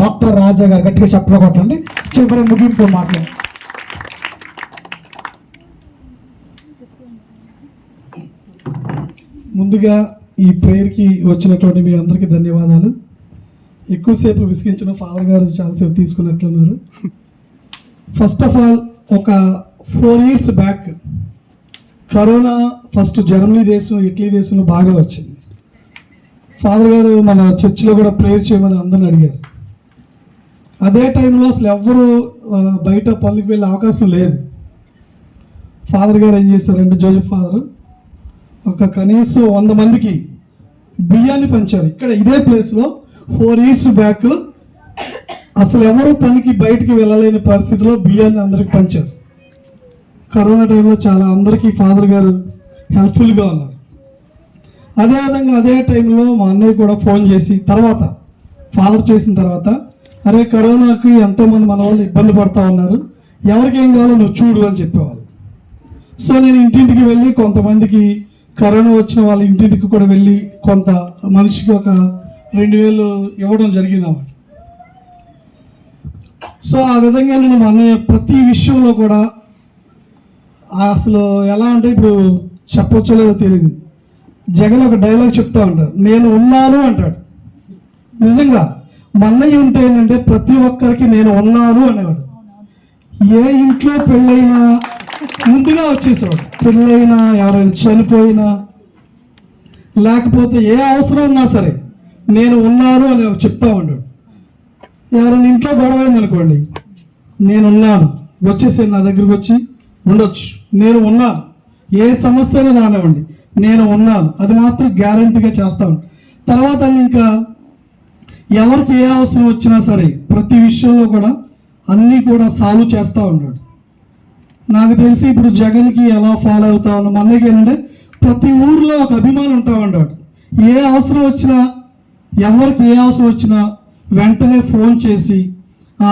Doctor రాజా గారు గట్టిగా చెప్పలు కొట్టండి. చివరి ముగింపు మాట్లాడు. ముందుగా ఈ ప్రేయర్కి వచ్చినటువంటి మీ అందరికీ ధన్యవాదాలు. ఎక్కువసేపు విసిగించిన ఫాదర్ గారు చాలాసేపు తీసుకున్నట్లున్నారు. ఫస్ట్ ఆఫ్ ఆల్ ఒక four years back corona first Germany దేశం ఇటలీ దేశంలో బాగా వచ్చింది. ఫాదర్ గారు మన చర్చిలో కూడా ప్రేయర్ చేయమని అందరిని అడిగారు. అదే టైంలో అసలు ఎవ్వరూ బయట పనులకు వెళ్ళే అవకాశం లేదు. ఫాదర్ గారు ఏం చేశారంటే జోజఫ్ ఫాదర్ ఒక కనీసం వంద మందికి బియ్యాన్ని పంచారు. ఇక్కడ ఇదే ప్లేస్లో ఫోర్ ఇయర్స్ బ్యాక్ అసలు ఎవరు పనికి బయటికి వెళ్ళలేని పరిస్థితిలో బియ్యాన్ని అందరికి పంచారు. కరోనా టైంలో చాలా అందరికీ ఫాదర్ గారు హెల్ప్ఫుల్గా ఉన్నారు. అదేవిధంగా అదే టైంలో మా అన్నయ్య కూడా ఫోన్ చేసి తర్వాత ఫాదర్ చేసిన తర్వాత అరే కరోనాకి ఎంతోమంది మన వాళ్ళు ఇబ్బంది పడతా ఉన్నారు. ఎవరికి ఏం కావాలో నువ్వు చూడు అని చెప్పేవాళ్ళు. సో నేను ఇంటింటికి వెళ్ళి కొంతమందికి కరోనా వచ్చిన వాళ్ళ ఇంటింటికి కూడా వెళ్ళి కొంత మనిషికి ఒక రెండు వేలు ఇవ్వడం జరిగింది అన్నమాట సో ఆ విధంగా నేను మా అన్నయ్య ప్రతి విషయంలో కూడా అసలు ఎలా అంటే ఇప్పుడు చెప్పొచ్చో లేదో తెలియదు జగన్ ఒక డైలాగ్ చెప్తా ఉంటాడు. నేను ఉన్నాను అంటాడు. నిజంగా. మన్నయ్య ఉంటే ఏంటంటే ప్రతి ఒక్కరికి నేను ఉన్నాను అనేవాడు. ఏ ఇంట్లో పెళ్ళైనా ముందుగా వచ్చేసేవాడు. పెళ్ళైనా ఎవరైనా చనిపోయినా లేకపోతే ఏ అవసరం ఉన్నా సరే నేను ఉన్నాను అని చెప్తా ఉన్నాడు ఎవరైనా ఇంట్లో గొడవ అయింది అనుకోండి నేనున్నాను వచ్చేసే నా దగ్గరికి వచ్చి ఉండొచ్చు. నేను ఉన్నాను. ఏ సమస్య రానివ్వండి. నేను ఉన్నాను. అది మాత్రం గ్యారంటీగా చేస్తాను తర్వాత ఇంకా ఎవరికి ఏ అవసరం వచ్చినా సరే ప్రతి విషయంలో కూడా అన్నీ కూడా సాల్వ్ చేస్తూ ఉన్నాడు. నాకు తెలిసి ఇప్పుడు జగన్కి ఎలా ఫాలో అవుతా ఉన్నా మా అన్నయ్యకి ఏంటంటే ప్రతి ఊర్లో ఒక అభిమానం ఉంటా ఉన్నాడు. ఏ అవసరం వచ్చినా ఎవరికి ఏ అవసరం వచ్చినా వెంటనే ఫోన్ చేసి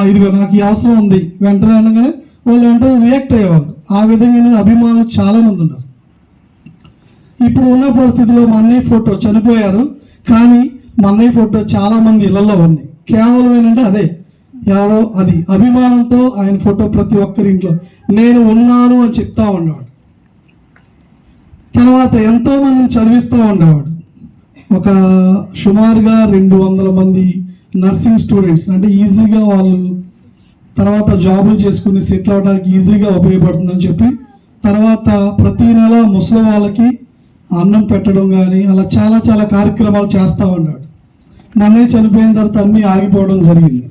ఇదిగో నాకు ఈ అవసరం ఉంది. వెంటనే అనగానే వాళ్ళు వెంటనే రియాక్ట్ అయ్యేవాళ్ళు. ఆ విధంగా అభిమానులు చాలా మంది ఉన్నారు. ఇప్పుడు ఉన్న పరిస్థితిలో మా అన్నయ్య ఫోటో చనిపోయారు. కానీ మా అన్నయ్య ఫోటో చాలా మంది ఇళ్ళలో ఉంది. కేవలం ఏంటంటే అదే ఎవరో అది అభిమానంతో ఆయన ఫోటో ప్రతి ఒక్కరి ఇంట్లో. నేను ఉన్నాను అని చెప్తా ఉండేవాడు. తర్వాత ఎంతో మందిని చదివిస్తూ ఉండేవాడు. ఒక సుమారుగా రెండు వందల మంది నర్సింగ్ స్టూడెంట్స్. అంటే ఈజీగా వాళ్ళు తర్వాత జాబులు చేసుకుని సెటిల్ అవడానికి ఈజీగా ఉపయోగపడుతుందని చెప్పి తర్వాత ప్రతి నెల ముసలి వాళ్ళకి అన్నం పెట్టడం కానీ అలా చాలా చాలా కార్యక్రమాలు చేస్తూ ఉన్నాడు. మళ్ళీ చనిపోయిన తర్వాత అన్నీ ఆగిపోవడం జరిగింది.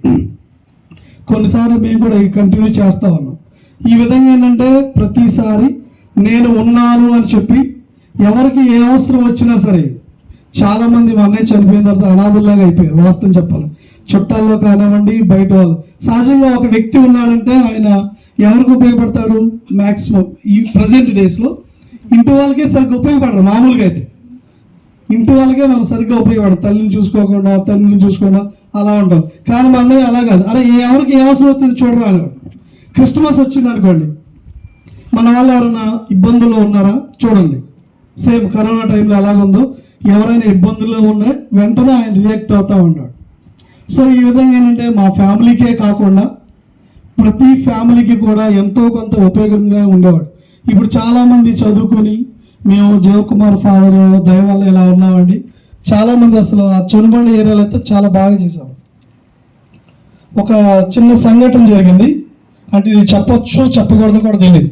కొన్నిసార్లు మేము కూడా కంటిన్యూ చేస్తూ ఉన్నాం. ఈ విధంగా ఏంటంటే ప్రతిసారి నేను ఉన్నాను అని చెప్పి ఎవరికి ఏ అవసరం వచ్చినా సరే చాలామంది మా అన్నయ్య చనిపోయిన తర్వాత అనాథుల్లాగా అయిపోయారు. వాస్తవం చెప్పాలి. చుట్టాల్లో కానివ్వండి బయట వాళ్ళు. సహజంగా ఒక వ్యక్తి ఉన్నాడంటే ఆయన ఎవరికి ఉపయోగపడతాడు? మ్యాక్సిమం ఈ ప్రజెంట్ డేస్లో ఇంటి వాళ్ళకే సరిగ్గా ఉపయోగపడరు మామూలుగా అయితే. ఇంటి వాళ్ళకే మనం సరిగ్గా ఉపయోగపడదు తల్లిని చూసుకోకుండా తండ్రిని చూసుకోకుండా అలా ఉంటాం. కానీ మా అన్నయ్య అలా కాదు. అరే ఎవరికి ఏ అవసరం వస్తుంది చూడరా అనేవాడు క్రిస్మస్ వచ్చింది అనుకోండి. మన వాళ్ళు ఎవరైనా ఇబ్బందుల్లో ఉన్నారా చూడండి. సేమ్ కరోనా టైంలో ఎలాగుందో ఎవరైనా ఇబ్బందుల్లో ఉన్నా వెంటనే ఆయన రియాక్ట్ అవుతూ ఉంటాడు. సో ఈ విధంగా ఏంటంటే మా ఫ్యామిలీకే కాకుండా ప్రతి ఫ్యామిలీకి కూడా ఎంతో కొంత ఉపయోగంగా ఉండేవాడు. ఇప్పుడు చాలామంది చదువుకొని మేము జయకుమార్ ఫాదర్ దయ వల్ల ఇలా ఉన్నామండి? చాలామంది అసలు ఆ చొనుబండి ఏరియాలో అయితే చాలా బాగా చేశాం. ఒక చిన్న సంఘటన జరిగింది. అంటే ఇది చెప్పొచ్చు చెప్పకూడదు కూడా తెలియదు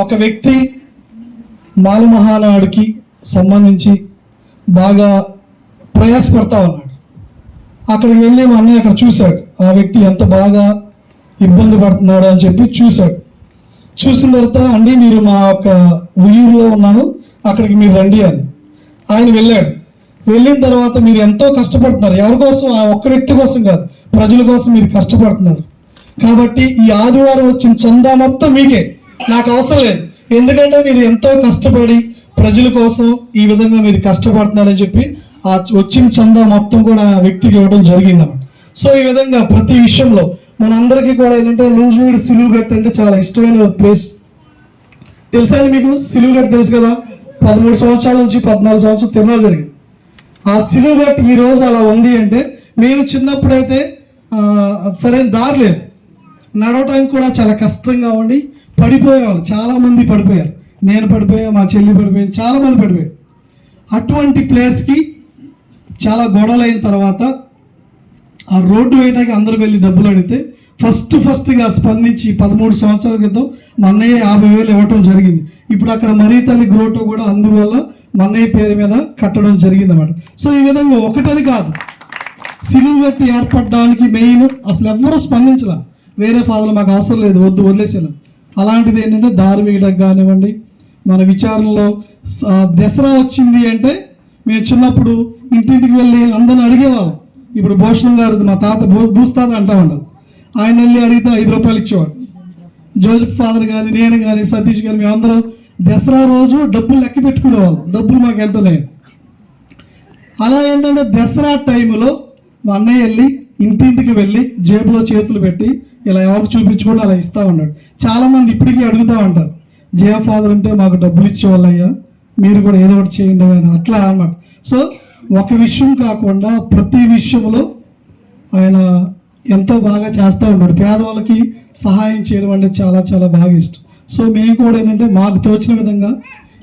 ఒక వ్యక్తి మాలమహానాడుకి సంబంధించి బాగా ప్రయాసపడతా ఉన్నాడు. అక్కడికి వెళ్ళి మా అన్నయ్య అక్కడ చూశాడు. ఆ వ్యక్తి ఎంత బాగా ఇబ్బంది పడుతున్నాడు అని చెప్పి చూశాడు. చూసిన తర్వాత అండి మీరు మా యొక్క ఊరిలో ఉన్నాను అక్కడికి మీరు రండి అని. ఆయన వెళ్ళాడు. వెళ్ళిన తర్వాత మీరు ఎంతో కష్టపడుతున్నారు. ఎవరి కోసం? ఆ ఒక్క వ్యక్తి కోసం కాదు. ప్రజల కోసం మీరు కష్టపడుతున్నారు. కాబట్టి ఈ ఆదివారం వచ్చిన చందా మొత్తం మీకే. నాకు అవసరం లేదు. ఎందుకంటే మీరు ఎంతో కష్టపడి ప్రజల కోసం ఈ విధంగా మీరు కష్టపడుతున్నారని చెప్పి ఆ వచ్చిన చందా మొత్తం కూడా ఆ వ్యక్తికి ఇవ్వడం జరిగిందన్నమాట. సో ఈ విధంగా ప్రతి విషయంలో మనందరికీ కూడా ఏంటంటే లూజువీడి సిలువుగట్ అంటే చాలా ఇష్టమైన ప్లేస్ తెలుసా అండి మీకు? సిలువుగట్ తెలుసు కదా? పదమూడు సంవత్సరాల నుంచి పద్నాలుగు సంవత్సరాలు తిరణాలు జరిగింది. ఆ సిలువుగట్ ఈరోజు రోజు అలా ఉంది అంటే మేము చిన్నప్పుడైతే సరైన దారి లేదు. నడవటానికి కూడా చాలా కష్టంగా ఉండి పడిపోయేవాళ్ళు. చాలా మంది పడిపోయారు. నేను పడిపోయా మా చెల్లి పడిపోయింది చాలామంది పడిపోయారు. అటువంటి ప్లేస్కి చాలా గొడవలు అయిన తర్వాత ఆ రోడ్డు వేయటానికి అందరూ వెళ్ళి డబ్బులు అడిగితే ఫస్ట్ ఫస్ట్గా స్పందించి పదమూడు సంవత్సరాల క్రితం మా అన్నయ్య యాభై వేలు ఇవ్వటం జరిగింది. ఇప్పుడు అక్కడ మరీ తల్లి గ్రోటో కూడా అందువల్ల మా అన్నయ్య పేరు మీద కట్టడం జరిగింది అన్నమాట సో ఈ విధంగా ఒకటని కాదు. సిలువు కట్టి ఏర్పడడానికి మెయిన్ అసలు ఎవ్వరూ స్పందించలా. వేరే ఫాదర్లు మాకు అవసరం లేదు వద్దు వదిలేసాను అలాంటిది ఏంటంటే దారి వేయడానికి కానివ్వండి మన విచారణలో దసరా వచ్చింది అంటే మేము చిన్నప్పుడు ఇంటింటికి వెళ్ళి అందరిని అడిగేవాళ్ళం. ఇప్పుడు భూషణం గారు మా తాత భూ భూస్తాత ఉండదు. ఆయన వెళ్ళి అడిగితే ఐదు రూపాయలు ఇచ్చేవాడు. జోసెఫ్ ఫాదర్ కానీ నేను కానీ సతీష్ కానీ మేమందరం దసరా రోజు డబ్బులు లెక్క పెట్టుకునేవాళ్ళం. డబ్బులు మాకు వెళ్తున్నాయి. అలా ఏంటంటే దసరా టైంలో మా అన్నయ్య వెళ్ళి ఇంటింటికి వెళ్ళి జేబులో చేతులు పెట్టి ఇలా ఎవరికి చూపించుకొని అలా ఇస్తా ఉన్నాడు. చాలా మంది ఇప్పటికీ అడుగుతూ ఉంటారు. జయ ఫాదర్ అంటే మాకు డబ్బులు ఇచ్చేవాళ్ళయ్యా. మీరు కూడా ఏదో ఒకటి చేయండి అని. అట్లా అన్నమాట. సో ఒక విషయం కాకుండా ప్రతి విషయంలో ఆయన ఎంతో బాగా చేస్తూ ఉన్నాడు. పేదవాళ్ళకి సహాయం చేయడం అంటే చాలా చాలా బాగా ఇష్టం. సో మేము కూడా ఏంటంటే మాకు తోచిన విధంగా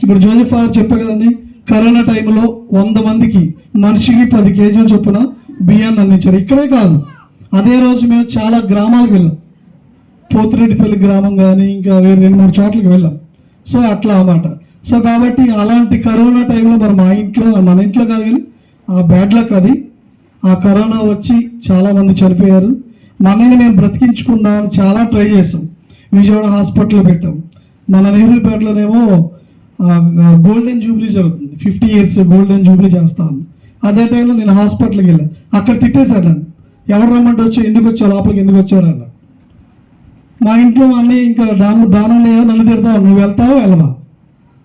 ఇప్పుడు జోజెఫ్ గారు చెప్పే కదండి కరోనా టైంలో వంద మందికి మనిషికి పది కేజీలు చొప్పున బియ్యాన్ని అందించారు. ఇక్కడే కాదు అదే రోజు మేము చాలా గ్రామాలకు వెళ్ళాం. పోతిరెడ్డిపల్లి గ్రామం కానీ ఇంకా వేరే రెండు మూడు చోట్లకి వెళ్ళాం. సో అట్లా అన్నమాట. సో కాబట్టి అలాంటి కరోనా టైంలో మరి మా ఇంట్లో మన ఇంట్లో కాదు కానీ ఆ బ్యాడ్ లక్ అది. ఆ కరోనా వచ్చి చాలామంది చనిపోయారు. మనని మేము బ్రతికించుకుందామని చాలా ట్రై చేసాం. విజయవాడ హాస్పిటల్లో పెట్టాం. మన నెహ్రూపేటలోనేమో గోల్డెన్ జూబ్లీ జరుగుతుంది. ఫిఫ్టీ ఇయర్స్ గోల్డెన్ జూబ్లీ చేస్తాను. అదే టైంలో నేను హాస్పిటల్కి వెళ్ళాను అక్కడ తిట్టేశాడు నన్ను. ఎవరు రమ్మంటే వచ్చి ఎందుకు వచ్చావు? లోపలికి ఎందుకు వచ్చారు? అన్న మా ఇంట్లో అన్నీ ఇంకా ఇంకా డాను డానన్నయ్య నన్ను తిడతావు నువ్వు వెళ్తావా? వెళ్ళవా?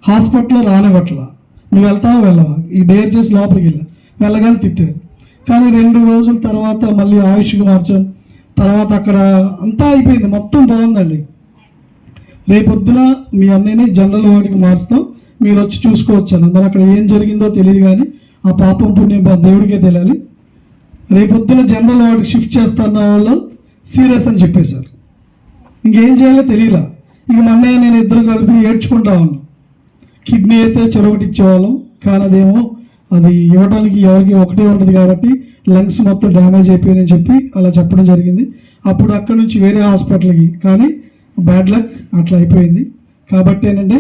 హాస్పిటల్లో రానివ్వట్లా. నువ్వు వెళ్తావా వెళ్ళవా? ఈ డేర్ చేసి లోపలికి వెళ్ళా. వెళ్ళగానే తిట్టాడు. కానీ రెండు రోజుల తర్వాత మళ్ళీ ఆయుష్కి మార్చాం తర్వాత అక్కడ అంతా అయిపోయింది. మొత్తం బాగుందండి. రేపొద్దున మీ అన్నయ్యని జనరల్ వాడికి మారుస్తాం. మీరు వచ్చి చూసుకోవచ్చు అన్న. మరి అక్కడ ఏం జరిగిందో తెలియదు కానీ ఆ పాపం పుణ్యం బా దేవుడికే తెలియాలి. రేపొద్దున జనరల్ వాడికి షిఫ్ట్ చేస్తున్న వాళ్ళు సీరియస్ అని చెప్పేశారు. ఇంకేం చేయాలో తెలియలా. ఇక మా అన్నయ్య నేను ఇద్దరు కలిపి ఏడ్చుకుంటా ఉన్నాం. కిడ్నీ అయితే చెరొకటి ఇచ్చేవాళ్ళం. కానీ అదేమో అది ఇవ్వడానికి ఎవరికి ఒకటే ఉంటుంది కాబట్టి లంగ్స్ మొత్తం డ్యామేజ్ అయిపోయాయని చెప్పి అలా చెప్పడం జరిగింది. అప్పుడు అక్కడ నుంచి వేరే హాస్పిటల్కి. కానీ బ్యాడ్ లక్ అట్లా అయిపోయింది. కాబట్టి ఏంటంటే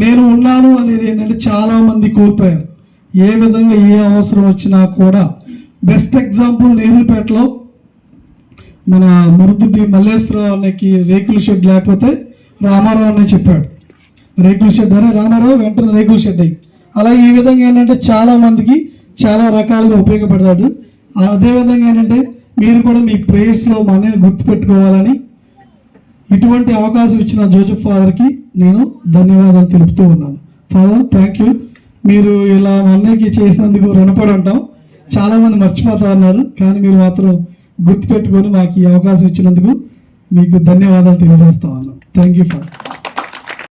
నేను ఉన్నాను అనేది ఏంటంటే చాలామంది కోల్పోయారు. ఏ విధంగా ఏ అవసరం వచ్చినా కూడా బెస్ట్ ఎగ్జాంపుల్ నేరుపేటలో మన మృదుడి మల్లేశ్వరరావు అనేకి రేకుల షెడ్ లేకపోతే రామారావు అనే చెప్పాడు. రేకుల షెడ్ అరే రామారావు వెంటనే రేకుల షెడ్ అయ్యి అలా ఈ విధంగా ఏంటంటే చాలా మందికి చాలా రకాలుగా ఉపయోగపడ్డాడు అదేవిధంగా ఏంటంటే మీరు కూడా మీ ప్రేయర్స్లో మా అన్నయ్యని గుర్తుపెట్టుకోవాలని ఇటువంటి అవకాశం ఇచ్చిన జోజఫ్ ఫాదర్కి నేను ధన్యవాదాలు తెలుపుతూ ఉన్నాను. ఫాదర్ థ్యాంక్ యూ మీరు ఇలా మా అన్నయ్యకి చేసినందుకు రుణపడి ఉంటాం. చాలామంది మర్చిపోతా ఉన్నారు కానీ మీరు మాత్రం గుర్తుపెట్టుకొని మాకు ఈ అవకాశం ఇచ్చినందుకు మీకు ధన్యవాదాలు తెలియజేస్తా ఉన్నాను. Thank you father